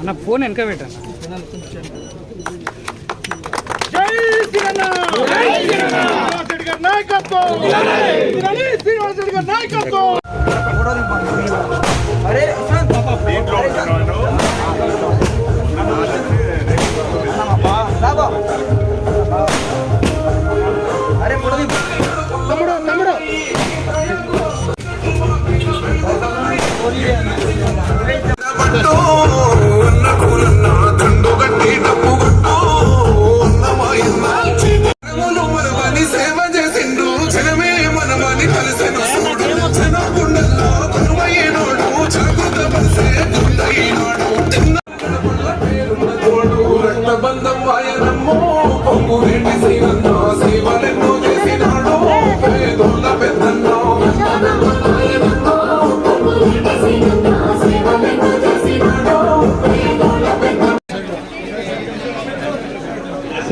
అన్న ఫోన్ వెనక పెట్టాను జై కొంచెం జై వచ్చిన జరుగుతుంది అన్న ఫోన్ వెనక పెట్టాను పట్టు అన్న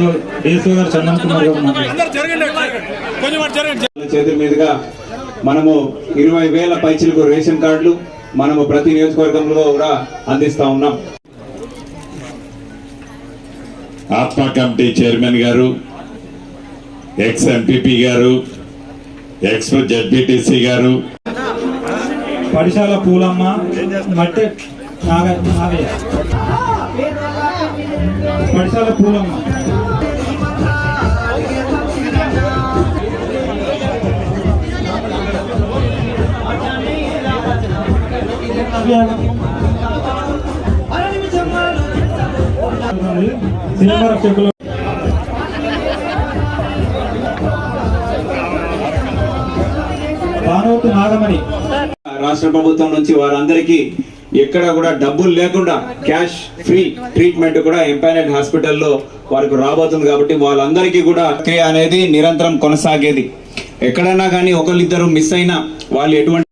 గారు చందన్ కుమార్ గారు చేతుల మీదుగా మనము ఇరవై వేల పైచిలకు రేషన్ కార్డులు మనము ప్రతి నియోజకవర్గంలో కూడా అందిస్తా ఉన్నాం. Atma committee chairman garu ex MPP garu ex ZPTC garu. Padisala Pulamma Matti Naga Nagaiah. Padisala Pulamma. Cinema చెక్కులు నాగమణి రాష్ట్ర ప్రభుత్వం నుంచి వారందరికీ ఎక్కడ కూడా డబ్బులు లేకుండా క్యాష్ ఫ్రీ ట్రీట్మెంట్ కూడా ఎంపైనెట్ హాస్పిటల్లో వారికి రాబోతుంది కాబట్టి వాళ్ళందరికీ కూడా ప్రక్రియ అనేది నిరంతరం కొనసాగేది. ఎక్కడైనా కానీ ఒకరిద్దరు మిస్ అయినా వాళ్ళు ఎటువంటి